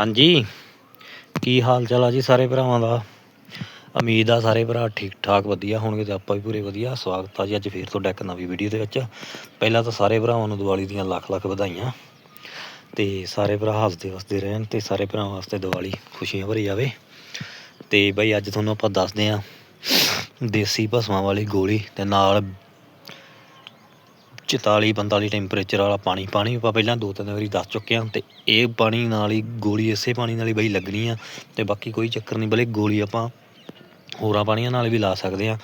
ਹਾਂਜੀ। ਕੀ ਹਾਲ ਚਾਲ ਆ ਜੀ ਸਾਰੇ ਭਰਾਵਾਂ ਦਾ? ਉਮੀਦ ਆ ਸਾਰੇ ਭਰਾ ਠੀਕ ਠਾਕ ਵਧੀਆ ਹੋਣਗੇ ਤੇ ਆਪਾਂ ਵੀ ਪੂਰੇ ਵਧੀਆ। ਸਵਾਗਤ ਆ ਜੀ ਅੱਜ ਫੇਰ ਤੁਹਾਡਾ ਇੱਕ ਨਵੀਂ ਵੀਡੀਓ ਦੇ ਵਿੱਚ। ਪਹਿਲਾਂ ਤਾਂ ਸਾਰੇ ਭਰਾਵਾਂ ਨੂੰ ਦੀਵਾਲੀ ਦੀਆਂ ਲੱਖ ਲੱਖ ਵਧਾਈਆਂ। ਤੇ ਸਾਰੇ ਭਰਾ ਹੱਸਦੇ ਵਸਦੇ ਰਹਿਣ ਤੇ ਸਾਰੇ ਭਰਾਵਾਂ ਵਾਸਤੇ ਦੀਵਾਲੀ ਖੁਸ਼ੀਆਂ ਭਰੀ ਜਾਵੇ। ਤੇ ਬਈ ਅੱਜ ਤੁਹਾਨੂੰ ਆਪਾਂ ਦੱਸਦੇ ਆ, ਦੇਸੀ ਭਸਮਾਂ ਵਾਲੀ ਗੋਲੀ ਤੇ ਨਾਲ 44 45 ਟੈਂਪਰੇਚਰ ਵਾਲਾ ਪਾਣੀ ਪਾਣੀ ਆਪਾਂ ਪਹਿਲਾਂ ਦੋ ਤਿੰਨ ਵਾਰੀ ਦੱਸ ਚੁੱਕੇ ਹਾਂ ਤੇ ਇਹ ਪਾਣੀ ਨਾਲ ਹੀ ਗੋਲੀ, ਇਸੇ ਪਾਣੀ ਨਾਲ ਹੀ ਬਈ ਲੱਗਣੀ ਆ ਤੇ ਬਾਕੀ ਕੋਈ ਚੱਕਰ ਨਹੀਂ ਬਲੇ ਗੋਲੀ ਆਪਾਂ ਹੋਰਾਂ ਪਾਣੀਆਂ ਨਾਲ ਵੀ ਲਾ ਸਕਦੇ ਆ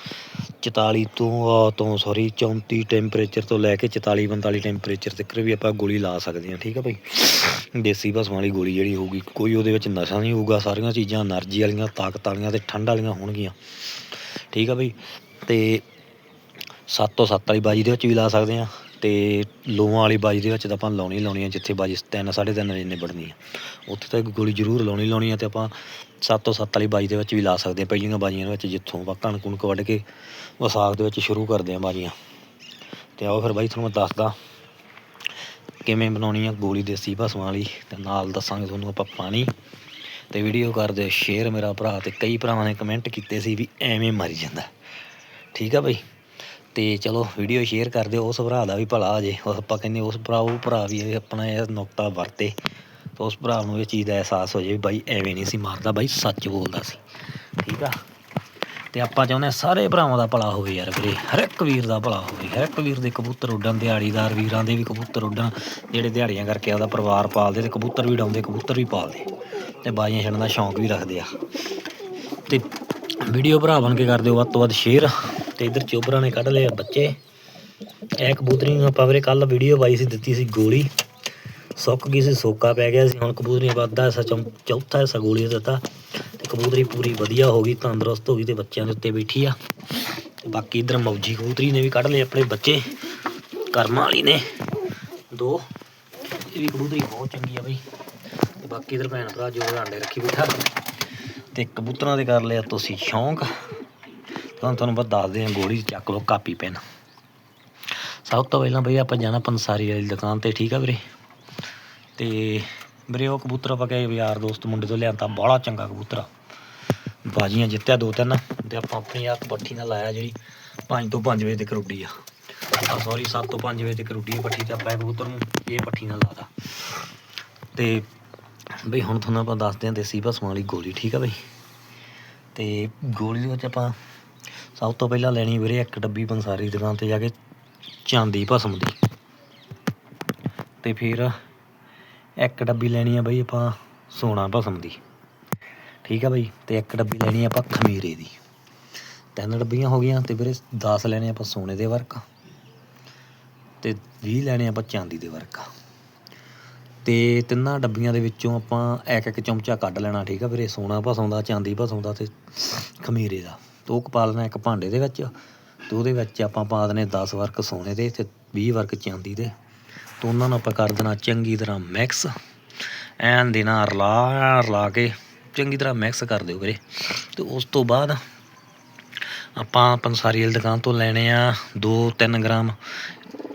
44 ਤੋਂ ਤੋਂ ਸੌਰੀ 34 ਟੈਂਪਰੇਚਰ ਤੋਂ ਲੈ ਕੇ 44 45 ਟੈਂਪਰੇਚਰ ਤੱਕ ਵੀ ਆਪਾਂ ਗੋਲੀ ਲਾ ਸਕਦੇ ਆ ਠੀਕ ਆ ਭਾਈ ਦੇਸੀ ਭਸਮਾਂ ਵਾਲੀ ਗੋਲੀ ਜਿਹੜੀ ਹੋਊਗੀ, ਕੋਈ ਉਹਦੇ ਵਿੱਚ ਨਸ਼ਾ ਨਹੀਂ ਹੋਊਗਾ, ਸਾਰੀਆਂ ਚੀਜ਼ਾਂ એનર્ਜੀ ਵਾਲੀਆਂ, ਤਾਕਤ ਵਾਲੀਆਂ ਤੇ ਠੰਡ ਵਾਲੀਆਂ ਹੋਣਗੀਆਂ, ਠੀਕ ਆ ਬਈ? ਤੇ 7 ਤੋਂ 7 ਵਾਲੀ ਬਾਜੀ ਦੇ ਵਿੱਚ ਵੀ ਲਾ ਸਕਦੇ ਆ ਤੇ ਲੋਹਾਂ ਵਾਲੀ ਬਾਜੀ ਦੇ ਵਿੱਚ ਤਾਂ ਆਪਾਂ ਲਾਉਣੀ ਲਾਉਣੀ ਆ ਜਿੱਥੇ ਬਾਜੀ 3 3.5 ਵਜੇ ਨਿਬੜਨੀ ਆ ਉੱਥੇ ਤਾਂ ਇੱਕ ਗੋਲੀ ਜ਼ਰੂਰ ਲਾਉਣੀ ਲਾਉਣੀ ਆ ਤੇ ਆਪਾਂ 7 ਤੋਂ 7 ਵਾਲੀ ਬਾਜੀ ਦੇ ਵਿੱਚ ਵੀ ਲਾ ਸਕਦੇ ਆ ਪਹਿਲੀਆਂ ਬਾਜੀਆਂ ਦੇ ਵਿੱਚ ਜਿੱਥੋਂ ਆਪਾਂ ਕਣਕ ਕੁਣਕ ਵੱਢ ਕੇ ਵਿਸਾਖ ਦੇ ਵਿੱਚ ਸ਼ੁਰੂ ਕਰਦੇ ਆ ਬਾਜੀਆਂ। ਤੇ ਆਓ ਫਿਰ ਬਾਈ, ਤੁਹਾਨੂੰ ਮੈਂ ਦੱਸਦਾ ਕਿਵੇਂ ਬਣਾਉਣੀ ਆ ਗੋਲੀ ਦੇਸੀ ਭਸਮਾਂ ਵਾਲੀ ਤੇ ਨਾਲ ਦੱਸਾਂਗੇ ਤੁਹਾਨੂੰ ਆਪਾਂ ਪਾਣੀ। ਤੇ ਵੀਡੀਓ ਕਰਦੇ ਸ਼ੇਅਰ ਮੇਰਾ ਭਰਾ ਤੇ ਕਈ ਭਰਾਵਾਂ ਨੇ ਕਮੈਂਟ ਕੀਤੇ ਸੀ ਵੀ ਐਵੇਂ ਮਰੀ ਜਾਂਦਾ। ਠੀਕ ਆ ਬਈ? ਤੇ ਚਲੋ ਵੀਡੀਓ ਸ਼ੇਅਰ ਕਰ ਦਿਓ, ਉਸ ਭਰਾ ਦਾ ਵੀ ਭਲਾ ਹੋ ਜੇ। ਆਪਾਂ ਕਹਿੰਦੇ ਉਸ ਭਰਾ, ਉਹ ਭਰਾ ਵੀ ਆਪਣਾ ਇਹ ਨੁਕਤਾ ਵਰਤੇ। ਤਾਂ ਉਸ ਭਰਾ ਨੂੰ ਇਹ ਚੀਜ਼ ਦਾ ਅਹਿਸਾਸ ਹੋ ਜੇ ਬਾਈ ਐਵੇਂ ਨਹੀਂ ਸੀ ਮਾਰਦਾ, ਬਾਈ ਸੱਚ ਬੋਲਦਾ ਸੀ। ਠੀਕ ਆ? ਤੇ ਆਪਾਂ ਚਾਹੁੰਦੇ ਹਾਂ ਸਾਰੇ ਭਰਾਵਾਂ ਦਾ ਭਲਾ ਹੋਵੇ ਯਾਰ ਵੀਰੇ। ਹਰ ਇੱਕ ਵੀਰ ਦਾ ਭਲਾ ਹੋਵੇ। ਹਰ ਇੱਕ ਵੀਰ ਦੇ ਕਬੂਤਰ ਉੱਡਣ, ਦਿਹਾੜੀਦਾਰ ਵੀਰਾਂ ਦੇ ਵੀ ਕਬੂਤਰ ਉੱਡਣ, ਜਿਹੜੇ ਦਿਹਾੜੀਆਂ ਕਰਕੇ ਆਪਦਾ ਪਰਿਵਾਰ ਪਾਲਦੇ ਤੇ ਕਬੂਤਰ ਵੀ ਡਾਉਂਦੇ ਕਬੂਤਰ ਵੀ ਪਾਲਦੇ। ਤੇ ਬਾਜ਼ੀਆਂ ਛੱਡਣ ਦਾ ਸ਼ੌਂਕ ਵੀ ਰੱਖਦੇ ਆ। ਤੇ ਵੀਡੀਓ ਭਰਾ ਬਣ ਕੇ ਕਰ ਦਿਓ, ਵੱਧ ਤੋਂ ਵੱਧ ਸ਼ੇਅਰ ਤੇ ਇਧਰ ਚੋਬਰਾਂ ਨੇ ਕੱਢ ਲਏ ਬੱਚੇ। ਇਹ ਕਬੂਤਰੀ ਨੂੰ ਆਪਾਂ ਵੀਰੇ ਕੱਲ ਵੀਡੀਓ ਪਾਈ ਸੀ, ਦਿੱਤੀ ਸੀ ਗੋਲੀ। ਸੁੱਕ ਗਈ ਸੀ, ਸੋਕਾ ਪੈ ਗਿਆ ਸੀ। ਹੁਣ ਕਬੂਤਰੀ ਵੱਧਦਾ ਹਿੱਸਾ ਚੌਥਾ ਹਿੱਸਾ ਗੋਲੀ ਦਾ ਦਿੱਤਾ। ਤੇ ਕਬੂਤਰੀ ਪੂਰੀ ਵਧੀਆ ਹੋ ਗਈ, ਤੰਦਰੁਸਤ ਹੋ ਗਈ ਤੇ ਬੱਚਿਆਂ ਦੇ ਉੱਤੇ ਬੈਠੀ ਆ। ਤੇ ਬਾਕੀ ਇਧਰ ਮੌਜੀ ਕਬੂਤਰੀ ਨੇ ਵੀ ਕੱਢ ਲਏ ਆਪਣੇ ਬੱਚੇ। ਕਰਮਾਂ ਵਾਲੀ ਨੇ। ਦੋ। ਇਹ ਵੀ ਕਬੂਤਰੀ ਬਹੁਤ ਚੰਗੀ ਆ ਬਈ। ਤੇ ਬਾਕੀ ਇਧਰ ਭੈਣ ਭਰਾ ਜੋ ਆਂਡੇ ਰੱਖੀ ਬੈਠਾ। ਤੇ ਕਬੂਤਰਾਂ ਦੇ ਕਰ ਲਿਆ ਤੁਸੀਂ ਸ਼ੌਂਕ। ਤੁਹਾਨੂੰ ਤੁਹਾਨੂੰ ਬਸ ਦੱਸਦੇ ਹਾਂ, ਗੋਲੀ ਚੱਕ ਲਓ, ਕਾਪੀ, ਪੈਨ। ਸਭ ਤੋਂ ਪਹਿਲਾਂ ਬਈ ਆਪਾਂ ਜਾਣਾ ਪੰਸਾਰੀ ਵਾਲੀ ਦੁਕਾਨ ਤੇ, ਠੀਕ ਆ ਵੀਰੇ? ਤੇ ਵੀਰੇ ਉਹ ਕਬੂਤਰ ਆਪਾਂ ਕਹੇ ਯਾਰ ਦੋਸਤ, ਮੁੰਡੇ ਤੋਂ ਲਿਆਂਦਾ ਬੜਾ ਚੰਗਾ ਕਬੂਤਰ ਆ। ਬਾਜੀਆਂ ਜਿੱਤਿਆ ਦੋ ਤਿੰਨ, ਤੇ ਆਪਾਂ ਆਪਣੀ ਆਪ ਪੱਠੀ ਨਾਲ ਲਾਇਆ ਜਿਹੜੀ 5 ਤੋਂ 5 ਵਜੇ ਤੱਕ ਰੁੱਡੀ ਆ। ਆ ਸੌਰੀ 7 ਤੋਂ 5 ਵਜੇ ਤੱਕ ਰੁੱਡੀ ਆ ਪੱਠੀ ਤੇ ਆਪਾਂ ਕਬੂਤਰ ਨੂੰ ਇਹ ਪੱਠੀ ਨਾਲ ਲਾਦਾ ਤੇ ਬਈ ਹੁਣ ਤੁਹਾਨੂੰ ਆਪਾਂ ਦੱਸਦੇ ਹਾਂ ਦੇਸੀ ਭਸਮਾਂ ਵਾਲੀ ਗੋਲੀ, ਠੀਕ ਆ ਬਈ? ਤੇ ਗੋਲੀ ਦੇ ਵਿੱਚ ਆਪਾਂ ਸਭ ਤੋਂ ਪਹਿਲਾਂ ਲੈਣੀ ਵੀਰੇ ਇੱਕ ਡੱਬੀ ਪੰਸਾਰੀ ਦੁਕਾਨ ਤੇ ਜਾ ਕੇ ਚਾਂਦੀ ਭਸਮ ਦੀ। ਤੇ ਫਿਰ ਇੱਕ ਡੱਬੀ ਲੈਣੀ ਆ ਬਈ ਆਪਾਂ ਸੋਨਾ ਭਸਮ ਦੀ। ਠੀਕ ਆ ਬਈ? ਤੇ ਇੱਕ ਡੱਬੀ ਲੈਣੀ ਆਪਾਂ ਖਮੀਰੇ ਦੀ। ਤਿੰਨ ਡੱਬੀਆਂ ਹੋ ਗਈਆਂ ਤੇ ਵੀਰੇ 10 ਲੈਣੇ ਆਪਾਂ ਸੋਨੇ ਦੇ ਵਰਕ। ਤੇ 20 ਲੈਣੇ ਆਪਾਂ ਚਾਂਦੀ ਦੇ ਵਰਕ। ਤੇ ਤਿੰਨਾਂ ਡੱਬੀਆਂ ਦੇ ਵਿੱਚੋਂ ਆਪਾਂ ਇੱਕ ਇੱਕ ਚਮਚਾ ਕੱਢ ਲੈਣਾ, ਠੀਕ ਆ ਵੀਰੇ? ਸੋਨਾ ਭਸਮ ਦਾ, ਚਾਂਦੀ ਭਸਮ ਦਾ ਤੇ ਖਮੀਰੇ ਦਾ। ਉਹ ਪਾ ਲੈਣਾ ਇੱਕ ਭਾਂਡੇ ਦੇ ਵਿੱਚ, ਤੇ ਉਹਦੇ ਵਿੱਚ ਆਪਾਂ ਪਾ ਦੇਣੇ 10 ਵਰਕ ਸੋਨੇ ਦੇ ਤੇ 20 ਵਰਕ ਚਾਂਦੀ ਦੇ। ਤੇ ਉਹਨਾਂ ਨੂੰ ਆਪਾਂ ਕਰ ਦੇਣਾ ਚੰਗੀ ਤਰ੍ਹਾਂ ਮਿਕਸ ਐਨ ਦੇਣਾ ਰਲਾ ਰਲਾ ਕੇ ਚੰਗੀ ਤਰ੍ਹਾਂ ਮਿਕਸ ਕਰ ਦਿਓ ਵੀਰੇ। ਤੇ ਉਸ ਤੋਂ ਬਾਅਦ ਆਪਾਂ ਪੰਸਾਰੀ ਵਾਲੀ ਦੁਕਾਨ ਤੋਂ ਲੈਣੇ ਆ 2-3 ਗ੍ਰਾਮ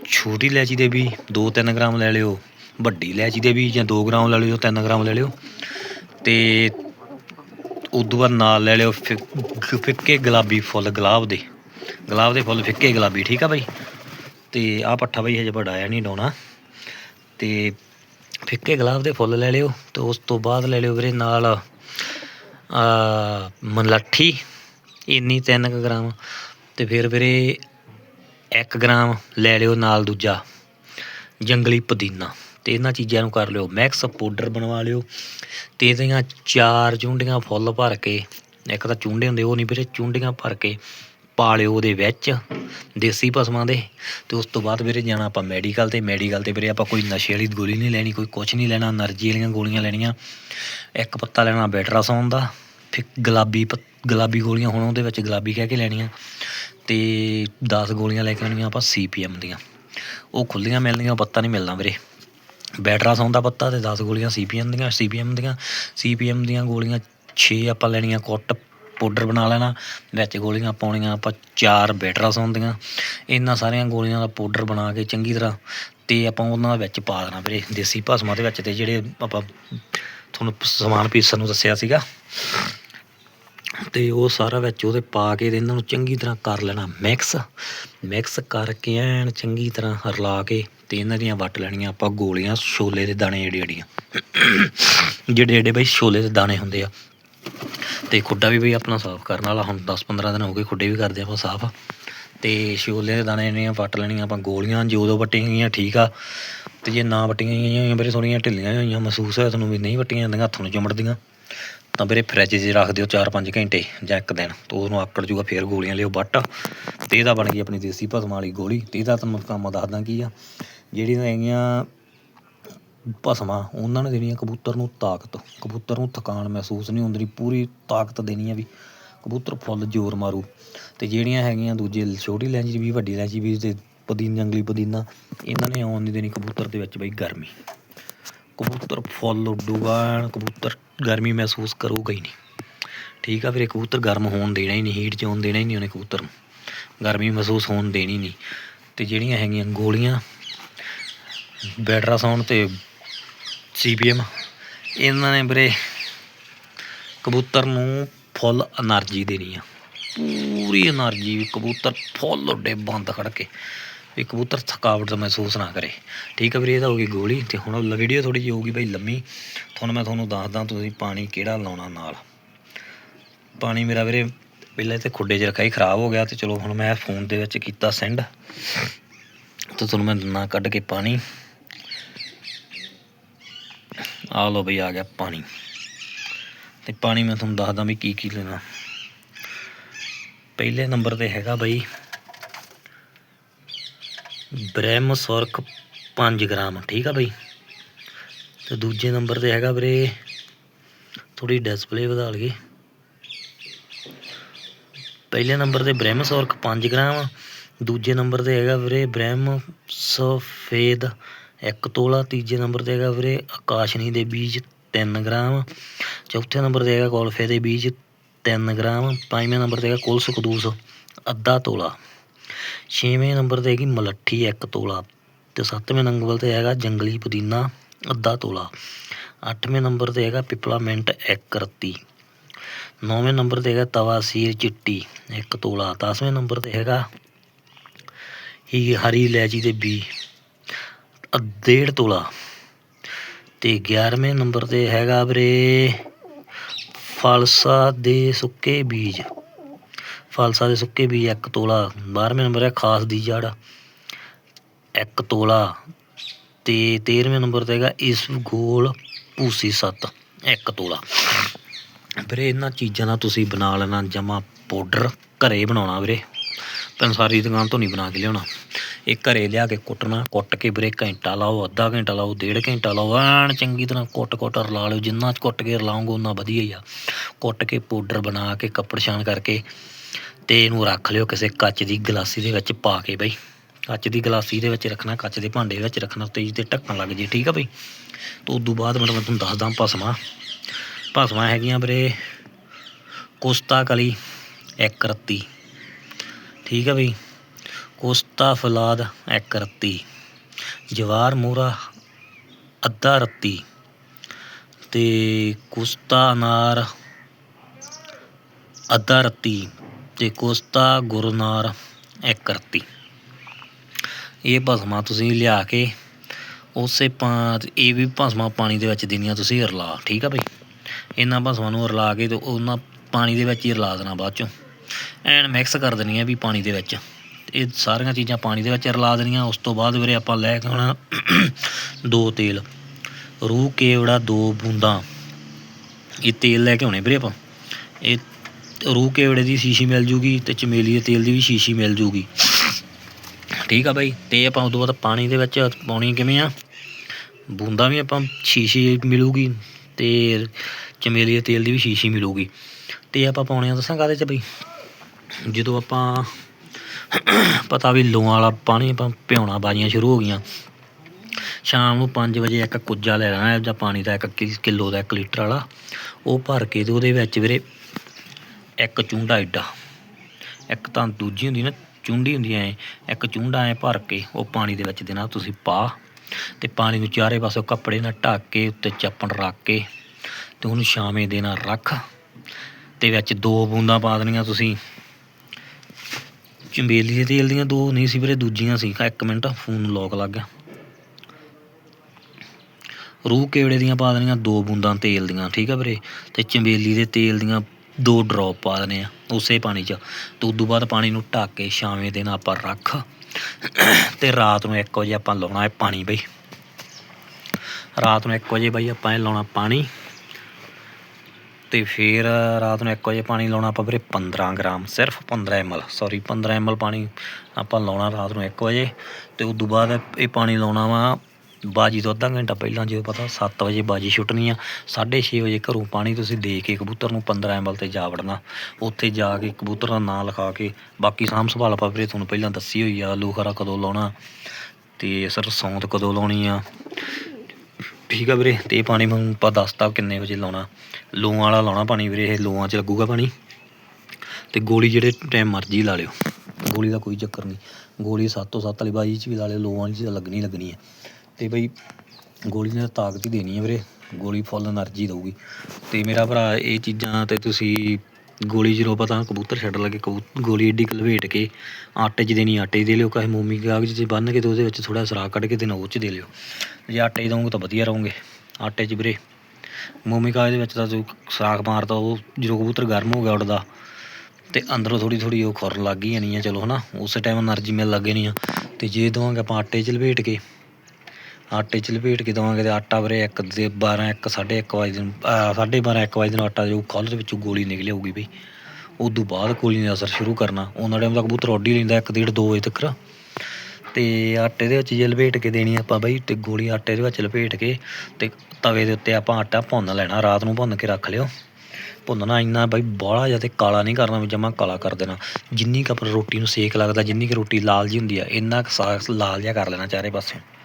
ਛੋਟੀ ਇਲਾਇਚੀ ਦੇ ਵੀ 2-3 ਗ੍ਰਾਮ ਲੈ ਲਿਓ, ਵੱਡੀ ਇਲਾਇਚੀ ਦੇ ਵੀ ਜਾਂ 2 ਗ੍ਰਾਮ ਲੈ ਲਿਓ 3 ਗ੍ਰਾਮ ਲੈ ਲਿਓ। ਤੇ ਉਦੋਂ ਬਾਅਦ ਨਾਲ ਲੈ ਲਿਓ ਫਿ- ਫਿੱਕੇ ਗੁਲਾਬੀ ਫੁੱਲ, ਗੁਲਾਬ ਦੇ। ਗੁਲਾਬ ਦੇ ਫੁੱਲ, ਫਿੱਕੇ ਗੁਲਾਬੀ, ਠੀਕ ਆ ਬਾਈ? ਤੇ ਆਹ ਪੱਠਾ ਬਾਈ ਹਜੇ ਵਡਾਇਆ ਨਹੀਂ ਡਾਉਣਾ। ਤੇ ਫਿੱਕੇ ਗੁਲਾਬ ਦੇ ਫੁੱਲ ਲੈ ਲਿਓ, ਤੇ ਉਸ ਤੋਂ ਬਾਅਦ ਲੈ ਲਿਓ ਵੀਰੇ ਨਾਲ, ਆ, ਮਲੱਠੀ, ਇੰਨੀ 3 ਗ੍ਰਾਮ। ਤੇ ਫਿਰ ਵੀਰੇ 1 ਗ੍ਰਾਮ ਲੈ ਲਿਓ ਨਾਲ ਦੂਜਾ, ਜੰਗਲੀ ਪੁਦੀਨਾ। ਤੇ ਇਹਨਾਂ ਚੀਜ਼ਾਂ ਨੂੰ ਕਰ ਲਿਓ। ਮੈਕਸ ਪਾਊਡਰ ਬਣਵਾ ਲਿਓ ਤੇ ਇਹਦੀਆਂ ਚਾਰ ਚੁੰਡੀਆਂ ਫੁੱਲ ਭਰ ਕੇ, ਇੱਕ ਤਾਂ ਚੁੰਡੇ ਹੁੰਦੇ ਉਹ ਨਹੀਂ ਵੀਰੇ, ਚੁੰਡੀਆਂ ਭਰ ਕੇ ਪਾ ਲਿਓ ਉਹਦੇ ਵਿੱਚ ਦੇਸੀ ਪਸ਼ਮਾਂ ਦੇ ਤੇ ਉਸ ਤੋਂ ਬਾਅਦ ਵੀਰੇ ਜਾਣਾ ਆਪਾਂ ਮੈਡੀਕਲ ਤੇ। ਮੈਡੀਕਲ ਤੇ ਵੀਰੇ ਆਪਾਂ ਕੋਈ ਨਸ਼ੇ ਵਾਲੀ ਗੋਲੀ ਨਹੀਂ ਲੈਣੀ, ਕੋਈ ਕੁਝ ਨਹੀਂ ਲੈਣਾ એનર્ਜੀ ਵਾਲੀਆਂ ਗੋਲੀਆਂ ਲੈਣੀਆਂ। ਇੱਕ ਪੱਤਾ ਲੈਣਾ ਬੈਟਰਾਸੌਨ ਦਾ, ਫਿਰ ਗੁਲਾਬੀ ਗੁਲਾਬੀ ਗੋਲੀਆਂ ਹੁਣ ਉਹਦੇ ਵਿੱਚ ਗੁਲਾਬੀ ਕਹਿ ਕੇ ਲੈਣੀਆਂ ਤੇ 10 ਗੋਲੀਆਂ ਲੈ ਕੇ ਆਉਣੀਆਂ ਆਪਾਂ ਸੀਪੀਐਮ ਦੀਆਂ। ਉਹ ਖੁੱਲੀਆਂ ਮਿਲਣੀਆਂ ਪੱਤਾ ਨਹੀਂ ਮਿਲਣਾ ਵੀਰੇ। ਬੈਟਰਾਸੌਨ ਦਾ ਪੱਤਾ ਤੇ 10 ਗੋਲੀਆਂ ਸੀਪੀਐਮ ਦੀਆਂ ਸੀਪੀਐਮ ਦੀਆਂ ਸੀਪੀਐਮ ਦੀਆਂ ਗੋਲੀਆਂ 6 ਆਪਾਂ ਲੈਣੀਆਂ, ਕੁੱਟ ਪਾਊਡਰ ਬਣਾ ਲੈਣਾ, ਵਿੱਚ ਗੋਲੀਆਂ ਪਾਉਣੀਆਂ ਆਪਾਂ ਚਾਰ ਬੈਟਰਾਸੌਨ ਦੀਆਂ ਇਹਨਾਂ ਸਾਰੀਆਂ ਗੋਲੀਆਂ ਦਾ ਪਾਊਡਰ ਬਣਾ ਕੇ ਚੰਗੀ ਤਰ੍ਹਾਂ ਤੇ ਆਪਾਂ ਉਹਨਾਂ ਦੇ ਵਿੱਚ ਪਾ ਦੇਣਾ ਵੀਰੇ, ਦੇਸੀ ਭਸਮਾਂ ਦੇ ਵਿੱਚ ਤੇ ਜਿਹੜੇ ਆਪਾਂ ਤੁਹਾਨੂੰ ਸਮਾਨ ਪੀਸਣ ਨੂੰ ਦੱਸਿਆ ਸੀਗਾ। ਅਤੇ ਉਹ ਸਾਰਾ ਵਿੱਚ ਉਹਦੇ ਪਾ ਕੇ ਅਤੇ ਇਹਨਾਂ ਨੂੰ ਚੰਗੀ ਤਰ੍ਹਾਂ ਕਰ ਲੈਣਾ ਮਿਕਸ ਮਿਕਸ ਕਰਕੇ ਐਨ ਚੰਗੀ ਤਰ੍ਹਾਂ ਰਲਾ ਕੇ ਅਤੇ ਇਹਨਾਂ ਦੀਆਂ ਵੱਟ ਲੈਣੀਆਂ ਆਪਾਂ ਗੋਲੀਆਂ, ਛੋਲੇ ਦੇ ਦਾਣੇ ਜਿਹੜੇ ਜਿਹੜੀਆਂ। ਜਿਹੜੇ ਜਿਹੜੇ ਬਈ ਛੋਲੇ ਦੇ ਦਾਣੇ ਹੁੰਦੇ ਆ। ਅਤੇ ਖੁੱਡਾ ਵੀ ਬਈ ਆਪਣਾ ਸਾਫ਼ ਕਰਨ ਵਾਲਾ, ਹੁਣ 10-15 ਦਿਨ ਹੋ ਗਏ ਖੁੱਡੇ ਵੀ ਕਰਦੇ ਆਪਾਂ ਸਾਫ਼। ਅਤੇ ਛੋਲੇ ਦੇ ਦਾਣੇ ਜਿਹੜੀਆਂ ਵੱਟ ਲੈਣੀਆਂ ਆਪਾਂ ਗੋਲੀਆਂ, ਜੋ ਦੋ ਵੱਟੀਆਂ ਗਈਆਂ ਠੀਕ ਆ। ਅਤੇ ਜੇ ਨਾ ਵੱਟੀਆਂ ਗਈਆਂ ਵੀਰੇ ਥੋੜ੍ਹੀਆਂ ਢਿੱਲੀਆਂ ਹੋਈਆਂ, ਮਹਿਸੂਸ ਹੋਇਆ ਤੁਹਾਨੂੰ ਵੀ ਨਹੀਂ ਵੱਟੀਆਂ ਜਾਂਦੀਆਂ, ਹੱਥ ਨੂੰ ਚੁੰਮੜਦੀਆਂ। ਤਾਂ ਵੀਰੇ ਫਰਿੱਜ 'ਚ ਰੱਖ ਦਿਓ 4-5 ਘੰਟੇ ਜਾਂ ਇੱਕ ਦਿਨ। ਤੋਂ ਉਹਨੂੰ ਆਕੜ ਜੂਗਾ, ਫੇਰ ਗੋਲੀਆਂ ਲਿਓ, ਵੱਟ। ਤੇ ਇਹਦਾ ਬਣ ਗਈ ਆਪਣੀ ਦੇਸੀ ਭਸਮਾਂ ਵਾਲੀ ਗੋਲੀ। ਤੇ ਇਹਦਾ ਤੁਹਾਨੂੰ ਕੰਮ ਦੱਸਦਾ ਕੀ ਆ? ਜਿਹੜੀਆਂ ਹੈਗੀਆਂ ਭਸਮਾਂ, ਉਹਨਾਂ ਨੇ ਦੇਣੀ ਆ ਕਬੂਤਰ ਨੂੰ ਤਾਕਤ। ਕਬੂਤਰ ਨੂੰ ਥਕਾਨ ਮਹਿਸੂਸ ਨਹੀਂ ਹੁੰਦੀ, ਪੂਰੀ ਤਾਕਤ ਦੇਣੀ ਆ ਵੀ ਕਬੂਤਰ ਫੁੱਲ ਜ਼ੋਰ ਮਾਰੂ। ਤੇ ਜਿਹੜੀਆਂ ਹੈਗੀਆਂ ਦੂਜੇ ਛੋਟੀ ਲੈਂਜੀ ਵੀ, ਵੱਡੀ ਲੈਂਜੀ ਵੀ, ਤੇ ਪੁਦੀਨਾ, ਜੰਗਲੀ ਪੁਦੀਨਾ, ਇਹਨਾਂ ਨੇ ਆਉਣ ਨਹੀਂ ਦੇਣੀ ਕਬੂਤਰ ਦੇ ਵਿੱਚ ਬਈ ਗਰਮੀ। ਕਬੂਤਰ ਫੁੱਲ ਉੱਡੂਗਾ ਐਨ ਕਬੂਤਰ ਗਰਮੀ ਮਹਿਸੂਸ ਕਰੂਗਾ ਹੀ ਨਹੀਂ। ਠੀਕ ਆ ਵੀਰੇ ਕਬੂਤਰ ਗਰਮ ਹੋਣ ਦੇਣਾ ਹੀ ਨਹੀਂ ਹੀਟ 'ਚ ਹੋਣ ਦੇਣਾ ਹੀ ਨਹੀਂ ਉਹਨੇ ਕਬੂਤਰ ਨੂੰ। ਗਰਮੀ ਮਹਿਸੂਸ ਹੋਣ ਦੇਣੀ ਨਹੀਂ। ਤੇ ਜਿਹੜੀਆਂ ਹੈਗੀਆਂ ਗੋਲੀਆਂ ਬੈਟਰਾਸਾਊਂਡ ਤੇ ਸੀਪੀਐਮ, ਇਹਨਾਂ ਨੇ ਵੀਰੇ ਕਬੂਤਰ ਨੂੰ ਫੁੱਲ એનર્ਜੀ ਦੇਣੀ ਆ। ਪੂਰੀ એનર્ਜੀ ਕਬੂਤਰ ਫੁੱਲ ਉੱਡੇ, ਬੰਦ ਖੜ ਕੇ ਵੀ ਕਬੂਤਰ ਥਕਾਵਟ ਮਹਿਸੂਸ ਨਾ ਕਰੇ। ਠੀਕ ਹੈ ਵੀਰੇ, ਇਹ ਤਾਂ ਹੋ ਗਈ ਗੋਲੀ ਤੇ ਹੁਣ ਵੀਡੀਓ ਥੋੜੀ ਜਿਹੀ ਹੋਊਗੀ ਬਈ ਲੰਮੀ। ਤੁਹਾਨੂੰ ਮੈਂ ਤੁਹਾਨੂੰ ਦੱਸਦਾ ਤੁਸੀਂ ਪਾਣੀ ਕਿਹੜਾ ਲਾਉਣਾ ਨਾਲ। ਪਾਣੀ ਮੇਰਾ ਵੀਰੇ ਪਹਿਲਾਂ ਤੇ ਖੁੱਡੇ 'ਚ ਰੱਖਿਆ ਹੀ ਖਰਾਬ ਹੋ ਗਿਆ ਤੇ ਚਲੋ ਹੁਣ ਮੈਂ ਫੋਨ ਦੇ ਵਿੱਚ ਕੀਤਾ ਸੈਂਡ ਤੇ ਤੁਹਾਨੂੰ ਮੈਂ ਦਿੰਨਾ ਕੱਢ ਕੇ ਪਾਣੀ। ਆ ਲਓ ਬਈ, ਆ ਗਿਆ ਪਾਣੀ। ਤੇ ਪਾਣੀ ਮੈਂ ਤੁਹਾਨੂੰ ਦੱਸਦਾ ਵੀ ਕੀ ਕੀ ਲੈਣਾ। ਪਹਿਲੇ ਨੰਬਰ ਤੇ ਹੈਗਾ ਬਈ ਬ੍ਰਹਮ ਸਵਰਕ 5 ਗ੍ਰਾਮ, ਠੀਕ ਆ ਬਈ? ਤੇ ਦੂਜੇ ਨੰਬਰ ਤੇ ਹੈਗਾ ਵੀਰੇ ਥੋੜੀ ਡਿਸਪਲੇ ਵਧਾ ਲਈਏ। ਪਹਿਲੇ ਨੰਬਰ ਤੇ ਬ੍ਰਹਮ ਸੁਰਖ 5 ਗ੍ਰਾਮ, ਦੂਜੇ ਨੰਬਰ ਤੇ ਹੈਗਾ ਵੀਰੇ ਬ੍ਰਹਮ ਸਫੇਦ 1 ਤੋਲਾ, ਤੀਜੇ ਨੰਬਰ ਤੇ ਹੈਗਾ ਵੀਰੇ ਆਕਾਸ਼ਨੀ ਦੇ ਬੀਜ 3 ਗ੍ਰਾਮ, ਚੌਥੇ ਨੰਬਰ ਤੇ ਹੈਗਾ ਕੋਲਫੇ ਦੇ ਬੀਜ 3 ਗ੍ਰਾਮ, ਪੰਜਵੇਂ ਨੰਬਰ ਤੇ ਹੈਗਾ ਕੁਲਸ ਕਦੂਸ ਅੱਧਾ ਤੋਲਾ। ਛੇਵੇਂ ਨੰਬਰ ਤੇ ਹੈਗੀ ਮਲੱਠੀ ਇੱਕ ਤੋਲਾ ਅਤੇ ਸੱਤਵੇਂ ਨੰਬਰ ਤੇ ਹੈਗਾ ਜੰਗਲੀ ਪੁਦੀਨਾ ਅੱਧਾ ਤੋਲਾ। ਅੱਠਵੇਂ ਨੰਬਰ ਤੇ ਹੈਗਾ ਪਿਪਲਾ ਮਿੰਟ 1 ਰੱਤੀ। ਨੌਵੇਂ ਨੰਬਰ ਤੇ ਹੈਗਾ ਤਵਾ ਸੀਰ ਚਿੱਟੀ ਇੱਕ ਤੋਲਾ। 10ਵੇਂ ਨੰਬਰ ਤੇ ਹੈਗਾ ਹੀ ਹਰੀ ਇਲਾਇਚੀ ਦੇ ਬੀ ਅ- ਡੇਢ ਤੋਲਾ। ਅਤੇ ਗਿਆਰਵੇਂ ਨੰਬਰ ਤੇ ਹੈਗਾ ਵੀਰੇ ਫਲਸਾ ਦੇ ਸੁੱਕੇ ਬੀਜ। ਫਾਲਸਾ ਦੇ ਸੁੱਕੇ ਬੀਜ 1 ਤੋਲਾ 12ਵੇਂ ਨੰਬਰ ਹੈ ਖਾਸ ਦੀ ਜੜ। 1 ਤੋਲਾ ਤੇ 13ਵੇਂ ਨੰਬਰ ਤੇ ਹੈਗਾ ਇਸ ਗੋਲ ਪੂਸੀ 7 1 ਤੋਲਾ। ਵੀਰੇ, ਇਹਨਾਂ ਚੀਜ਼ਾਂ ਦਾ ਤੁਸੀਂ ਬਣਾ ਲੈਣਾ ਜਮਾ ਪਾਊਡਰ ਘਰੇ ਬਣਾਉਣਾ ਵੀਰੇ। ਪੰਸਾਰੀ ਦੁਕਾਨ ਤੋਂ ਨਹੀਂ ਬਣਾ ਕੇ ਲਿਆਉਣਾ। ਇਹ ਘਰੇ ਲਿਆ ਕੇ ਕੁੱਟਣਾ, ਕੁੱਟ ਕੇ ਵੀਰੇ ਘੰਟਾ ਲਾਓ, ਅੱਧਾ ਘੰਟਾ ਲਾਓ, ਡੇਢ ਘੰਟਾ ਲਾਓ, ਐਨ ਚੰਗੀ ਤਰ੍ਹਾਂ ਕੁੱਟ ਕੁੱਟ ਰਲਾ ਲਿਓ, ਜਿੰਨਾ ਕੁੱਟ ਕੇ ਰਲਾਉਂਗੇ ਉਨਾ ਵਧੀਆ ਹੀ ਆ। ਕੁੱਟ ਕੇ ਪਾਊਡਰ ਬਣਾ ਕੇ ਕੱਪੜ ਛਾਣ ਕਰਕੇ ਤੇ ਇਹਨੂੰ ਰੱਖ ਲਿਓ ਕਿਸੇ ਕੱਚ ਦੀ ਗਲਾਸੀ ਦੇ ਵਿੱਚ ਪਾ ਕੇ ਬਈ। ਕੱਚ ਦੀ ਗਲਾਸੀ ਦੇ ਵਿੱਚ ਰੱਖਣਾ, ਕੱਚ ਦੇ ਭਾਂਡੇ ਵਿੱਚ ਰੱਖਣਾ ਤੇਜ਼ ਤੇ ਢੱਕਣ ਲੱਗ ਜੇ, ਠੀਕ ਆ ਬਈ? ਤੋਂ ਉਦੋਂ ਬਾਅਦ ਮੈਂ ਤੁਹਾਨੂੰ ਦੱਸਦਾ ਭਸਮਾ। ਭਸਮਾਂ ਹੈਗੀਆਂ ਵੀਰੇ ਕੁਸਤਾ ਕਲੀ ਇੱਕ ਰੱਤੀ ਠੀਕ ਆ ਬਈ? ਕੋਸਤਾ ਫਲਾਦ ਇੱਕ ਰੱਤੀ ਜਵਾਰ ਮੂਰਾ, ਅੱਧਾ ਰੱਤੀ। ਤੇ ਕੁਸਤਾ ਅਨਾਰ ਅੱਧਾ ਰੱਤੀ। ਤੇ ਕੋਸਤਾ ਗੁਰਨਾਰ ਇੱਕ ਰੱਤੀ ਇਹ ਭਸਮਾਂ ਤੁਸੀਂ ਲਿਆ ਕੇ ਉਸੇ ਪਾ, ਇਹ ਵੀ ਭਸਮਾਂ ਪਾਣੀ ਦੇ ਵਿੱਚ ਦੇਣੀਆਂ ਤੁਸੀਂ ਰਲਾ, ਠੀਕ ਆ ਬਈ? ਇਹਨਾਂ ਭਸਮਾਂ ਨੂੰ ਰਲਾ ਕੇ ਤੇ ਉਹਨਾਂ ਪਾਣੀ ਦੇ ਵਿੱਚ ਹੀ ਰਲਾ ਦੇਣਾ ਬਾਅਦ ਚੋਂ। ਐਨ ਮਿਕਸ ਕਰ ਦੇਣੀ ਆ ਵੀ ਪਾਣੀ ਦੇ ਵਿੱਚ। ਇਹ ਸਾਰੀਆਂ ਚੀਜ਼ਾਂ ਪਾਣੀ ਦੇ ਵਿੱਚ ਰਲਾ ਦੇਣੀਆਂ, ਉਸ ਤੋਂ ਬਾਅਦ ਵੀਰੇ ਆਪਾਂ ਲੈ ਕੇ ਆਉਣਾ ਦੋ ਤੇਲ। ਰੂਹ ਕੇਵੜਾ ਦੋ ਬੂੰਦਾਂ। ਇਹ ਤੇਲ ਲੈ ਕੇ ਆਉਣੇ ਵੀਰੇ ਆਪਾਂ। ਇਹ ਰੂਹ ਕੇਵੜੇ ਦੀ ਸ਼ੀਸ਼ੀ ਮਿਲ ਜੂਗੀ ਤੇ ਚਮੇਲੀ ਦੇ ਤੇਲ ਦੀ ਵੀ ਸ਼ੀਸ਼ੀ ਮਿਲ ਜੂਗੀ। ਠੀਕ ਆ ਬਾਈ, ਤੇ ਆਪਾਂ ਉਦੋਂ ਬਾਅਦ ਪਾਣੀ ਦੇ ਵਿੱਚ ਪਾਉਣੀ ਕਿਵੇਂ ਆ? ਬੂੰਦਾਂ ਵੀ ਆਪਾਂ ਸ਼ੀਸ਼ੀ ਮਿਲੂਗੀ ਤੇ ਚਮੇਲੀ ਦੇ ਤੇਲ ਦੀ ਵੀ ਸ਼ੀਸ਼ੀ ਮਿਲੂਗੀ। ਤੇ ਆਪਾਂ ਪਾਉਣੇ ਆ, ਦੱਸਾਂ ਕਾਹਦੇ ਚ ਬਈ? ਜਦੋਂ ਆਪਾਂ ਪਤਾ ਵੀ ਲੋਆਂ ਵਾਲਾ ਪਾਣੀ ਆਪਾਂ ਭਿਉਣਾ, ਬਾਜੀਆਂ ਸ਼ੁਰੂ ਹੋ ਗਈਆਂ। ਸ਼ਾਮ ਨੂੰ 5 ਵਜੇ ਇੱਕ ਕੁੱਜਾ ਲੈ ਲੈਣਾ ਜਾਂ ਪਾਣੀ ਦਾ 1 ਕਿਲੋ ਦਾ 1 ਲੀਟਰ ਵਾਲਾ। ਉਹ ਭਰ ਕੇ ਤੇ ਉਹਦੇ ਵਿੱਚ ਵੀਰੇ ਇੱਕ ਚੁੰਡਾ ਏਡਾ ਇੱਕ ਤਾਂ ਦੂਜੀ ਹੁੰਦੀ ਨਾ, ਚੁੰਡੀ ਹੁੰਦੀ ਐ, ਇੱਕ ਚੁੰਡਾ ਐ ਭਰ ਕੇ ਉਹ ਪਾਣੀ ਦੇ ਵਿੱਚ ਦੇਣਾ ਤੁਸੀਂ ਪਾ ਤੇ ਪਾਣੀ ਨੂੰ ਚਾਰੇ ਪਾਸੇ ਕੱਪੜੇ ਨਾਲ ਢੱਕ ਕੇ ਉੱਤੇ ਚੱਪਣ ਰੱਖ ਕੇ ਤੇ ਉਹਨੂੰ ਛਾਵੇਂ ਦੇ ਨਾਲ ਰੱਖ ਤੇ ਵਿੱਚ ਦੋ ਬੂੰਦਾਂ ਪਾ ਦੇਣੀਆਂ ਤੁਸੀਂ। ਚੰਬੇਲੀ ਦੇ ਤੇਲ ਦੀਆਂ ਦੋ ਨਹੀਂ ਸੀ ਵੀਰੇ, ਦੂਜੀਆਂ ਸੀ। ਇੱਕ ਮਿੰਟ, ਫੋਨ ਨੂੰ ਲੌਕ ਲੱਗ ਗਿਆ। ਰੂਹ ਕੇਵੜੇ ਦੀਆਂ ਪਾ ਦੇਣੀਆਂ ਦੋ ਬੂੰਦਾਂ ਤੇਲ ਦੀਆਂ, ਠੀਕ ਆ ਵੀਰੇ? ਤੇ ਚੰਬੇਲੀ ਦੇ ਤੇਲ ਦੀਆਂ ਦੋ ਡ੍ਰੌਪ ਪਾ ਦੇਣੇ ਆ, ਉਸੇ ਪਾਣੀ 'ਚ। ਤੇ ਉਦੋਂ ਬਾਅਦ ਪਾਣੀ ਨੂੰ ਢੱਕ ਕੇ ਛਾਵੇਂ ਦੇ ਨਾਲ ਆਪਾਂ ਰੱਖ। ਤੇ ਰਾਤ ਨੂੰ 1 ਵਜੇ ਆਪਾਂ ਲਾਉਣਾ ਹੈ ਪਾਣੀ ਬਈ। ਰਾਤ ਨੂੰ 1 ਵਜੇ ਬਈ ਆਪਾਂ ਇਹ ਲਾਉਣਾ ਪਾਣੀ। ਤੇ ਫਿਰ ਰਾਤ ਨੂੰ 1 ਵਜੇ ਪਾਣੀ ਲਾਉਣਾ ਆਪਾਂ ਵੀਰੇ 15 ਗ੍ਰਾਮ, ਸਿਰਫ 15 ml ਸੌਰੀ 15 ml ਪਾਣੀ ਆਪਾਂ ਲਾਉਣਾ ਰਾਤ ਨੂੰ 1 ਵਜੇ। ਤੇ ਉਸ ਤੋਂ ਬਾਅਦ ਇਹ ਪਾਣੀ ਲਾਉਣਾ ਵਾ ਬਾਜੀ ਤੋਂ ਅੱਧਾ ਘੰਟਾ ਪਹਿਲਾਂ ਜਦੋਂ ਪਤਾ 7 ਵਜੇ ਬਾਜੀ ਛੁੱਟਣੀ ਆ 6:30 ਵਜੇ ਘਰੋਂ ਪਾਣੀ ਤੁਸੀਂ ਦੇ ਕੇ ਕਬੂਤਰ ਨੂੰ 15 ml ਤੇ ਜਾ ਵੜਨਾ। ਉੱਥੇ ਜਾ ਕੇ ਕਬੂਤਰ ਦਾ ਨਾਂ ਲਿਖਾ ਕੇ, ਬਾਕੀ ਸਾਂਭ ਸੰਭਾਲ ਆਪਾਂ ਵੀਰੇ ਤੁਹਾਨੂੰ ਪਹਿਲਾਂ ਦੱਸੀ ਹੋਈ ਆ, ਆਲੂ ਕਦੋਂ ਲਾਉਣਾ, ਤੇ ਸਰ ਸੌਂਤ ਕਦੋਂ ਲਾਉਣੀ ਆ। ਠੀਕ ਆ ਵੀਰੇ, ਤੇ ਪਾਣੀ ਮੈਨੂੰ ਆਪਾਂ ਦੱਸਤਾ ਕਿੰਨੇ ਵਜੇ ਲਾਉਣਾ। ਲੋਆਂ ਵਾਲਾ ਲਾਉਣਾ ਪਾਣੀ ਵੀਰੇ, ਇਹ ਲੋਆਂ 'ਚ ਲੱਗੂਗਾ ਪਾਣੀ। ਤੇ ਗੋਲੀ ਜਿਹੜੇ ਟਾਈਮ ਮਰਜ਼ੀ ਲਾ ਲਿਓ। ਗੋਲੀ ਦਾ ਕੋਈ ਚੱਕਰ ਨਹੀਂ। ਗੋਲੀ 7 ਤੋਂ 7 ਵਾਲੀ ਬਾਜੀ 'ਚ ਵੀ ਲਾ ਲਿਓ, ਲੋਆਂ 'ਚ ਲੱਗਣੀ ਲੱਗਣੀ ਹੈ ਤੇ ਬਈ ਗੋਲੀ ਨੇ ਤਾਕਤ ਹੀ ਦੇਣੀ ਹੈ ਵੀਰੇ, ਗੋਲੀ ਫੁੱਲ એનર્ਜੀ ਦਊਗੀ। ਤੇ ਮੇਰਾ ਭਰਾ, ਇਹ ਚੀਜ਼ਾਂ ਤੇ ਤੁਸੀਂ ਗੋਲੀ ਜਦੋਂ ਪਤਾ ਕਬੂਤਰ ਛੱਡ ਲੱਗੇ ਗੋਲੀ ਏਡੀ ਘਲਵੇਟ ਕੇ ਆਟੇ 'ਚ ਦੇਣੀ, ਆਟੇ ਦੇ ਲਿਓ, ਕਾਹੇ ਮੋਮੀ ਕਾਗਜ਼ 'ਚ ਬੰਨ ਕੇ ਤੇ ਉਹਦੇ ਵਿੱਚ ਥੋੜਾ ਸਰਾ ਕੱਢ ਕੇ ਦੇਣਾ ਉਹ 'ਚ ਦੇ ਲਿਓ। ਜੇ ਆਟੇ 'ਚ ਦਊਂਗੇ ਤਾਂ ਵਧੀਆ ਰਹੋਗੇ। ਆਟੇ 'ਚ ਵੀਰੇ, ਮੋਮੀ ਕਾਗਜ਼ ਦੇ ਵਿੱਚ ਤਾਂ ਜੋ ਸਰਾਖ ਮਾਰਦਾ, ਉਹ ਜਦੋਂ ਕਬੂਤਰ ਗਰਮ ਹੋ ਗਿਆ ਉੱਡਦਾ, ਤੇ ਅੰਦਰੋਂ ਥੋੜੀ ਥੋੜੀ ਉਹ ਖੁਰ ਲੱਗ ਗਈ ਜਾਨੀ ਆ, ਚਲੋ ਹਨਾ, ਉਸੇ ਟਾਈਮ એનર્ਜੀ ਮਿਲ ਲੱਗ ਗਈ ਨਹੀਂ ਆ। ਤੇ ਜੇ ਦੇਵਾਂਗੇ ਆਪਾਂ ਆਟੇ 'ਚ ਲਪੇਟ ਕੇ ਆਟੇ 'ਚ ਲਪੇਟ ਕੇ ਦਵਾਂਗੇ ਤੇ ਆਟਾ ਵੀਰੇ ਇੱਕ ਦੇ 12 ਇੱਕ ਸਾਢੇ ਇੱਕ ਵਜੇ ਨੂੰ ਅਹ ਸਾਢੇ 12 ਇੱਕ ਵਜੇ ਨੂੰ ਆਟਾ ਜੋ ਖੁੱਲ੍ਹ ਦੇ ਵਿੱਚੋਂ ਗੋਲੀ ਨਿਕਲ ਆਊਗੀ ਬਈ। ਉਦੋਂ ਬਾਅਦ ਗੋਲੀ ਦਾ ਅਸਰ ਸ਼ੁਰੂ ਕਰਨਾ। ਉਹਨਾਂ ਟਾਈਮ ਤੱਕ ਕਬੂਤਰ ਉੱਡ ਹੀ ਲੈਂਦਾ ਇੱਕ ਡੇਢ ਦੋ ਵਜੇ ਤੱਕ। ਤੇ ਆਟੇ ਦੇ ਵਿੱਚ ਜੇ ਲਪੇਟ ਕੇ ਦੇਣੀ ਆਪਾਂ ਬਈ ਤੇ ਗੋਲੀ ਆਟੇ ਦੇ ਵਿੱਚ ਲਪੇਟ ਕੇ ਤੇ ਤਵੇ ਦੇ ਉੱਤੇ ਆਪਾਂ ਆਟਾ ਭੁੰਨ ਲੈਣਾ, ਰਾਤ ਨੂੰ ਭੁੰਨ ਕੇ ਰੱਖ ਲਿਓ। ਭੁੰਨਣਾ ਇੰਨਾ ਬਈ ਬਾਹਲਾ ਜਿਹਾ ਤੇ ਕਾਲਾ ਨਹੀਂ ਕਰਨਾ ਵੀ ਜਮਾ ਕਾਲਾ ਕਰ ਦੇਣਾ। ਜਿੰਨੀ ਕੁ ਆਪਣੀ ਰੋਟੀ ਨੂੰ ਸੇਕ ਲੱਗਦਾ, ਜਿੰਨੀ ਕੁ ਰੋਟੀ ਲਾਲ ਜੀ ਹੁੰਦੀ ਆ, ਇੰਨਾ ਕੁ ਸਾਗ ਲਾਲ ਜਿਹਾ ਕਰ ਲੈਣਾ ਚਾਰੇ ਪਾਸੇ।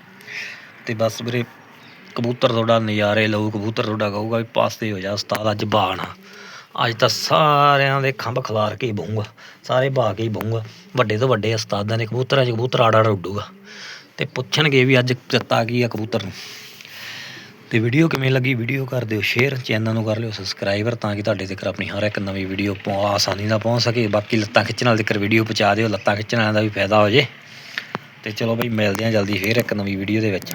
ਤੇ ਬਸ ਵੀਰੇ, ਕਬੂਤਰ ਤੁਹਾਡਾ ਨਜ਼ਾਰੇ ਲਊ, ਕਬੂਤਰ ਤੁਹਾਡਾ ਕਹੂਗਾ ਵੀ ਪਾਸੇ ਹੋ ਜਾ ਉਸਤਾਦ, ਅੱਜ ਬਾਣਾ ਅੱਜ ਤਾਂ ਸਾਰਿਆਂ ਦੇ ਖੰਭ ਖਲਾਰ ਕੇ ਹੀ ਬਹੂੰਗਾ, ਸਾਰੇ ਬਾ ਕੇ ਹੀ ਬਹੂੰਗਾ, ਵੱਡੇ ਤੋਂ ਵੱਡੇ ਉਸਤਾਦਾਂ ਦੇ ਕਬੂਤਰਾਂ 'ਚ ਕਬੂਤਰ ਆੜਾ ਆੜ ਉੱਡੂਗਾ। ਤੇ ਪੁੱਛਣਗੇ ਵੀ ਅੱਜ ਦਿੱਤਾ ਕੀ ਆ ਕਬੂਤਰ ਨੂੰ। ਤੇ ਵੀਡੀਓ ਕਿਵੇਂ ਲੱਗੀ ਵੀਡੀਓ ਕਰ ਦਿਓ ਸ਼ੇਅਰ, ਚੈਨਲ ਨੂੰ ਕਰ ਲਿਓ ਸਬਸਕ੍ਰਾਈਬਰ ਤਾਂ ਕਿ ਤੁਹਾਡੇ ਤੱਕ ਆਪਣੀ ਹਰ ਇੱਕ ਨਵੀਂ ਵੀਡੀਓ ਪਹੁੰ, ਆਸਾਨੀ ਨਾਲ ਪਹੁੰਚ ਸਕੇ। ਬਾਕੀ ਲੱਤਾਂ ਖਿੱਚਣ ਵਾਲੇ ਤੱਕ ਵੀਡੀਓ ਪਹੁੰਚਾ ਦਿਓ, ਲੱਤਾਂ ਖਿੱਚਣ ਵਾਲਿਆਂ ਦਾ ਵੀ ਫਾਇਦਾ ਹੋ ਜੇ। ਤੇ ਚਲੋ ਬਈ ਮਿਲਦੇ ਹਾਂ ਜਲਦੀ ਫੇਰ ਇੱਕ ਨਵੀਂ ਵੀਡੀਓ ਦੇ ਵਿੱਚ।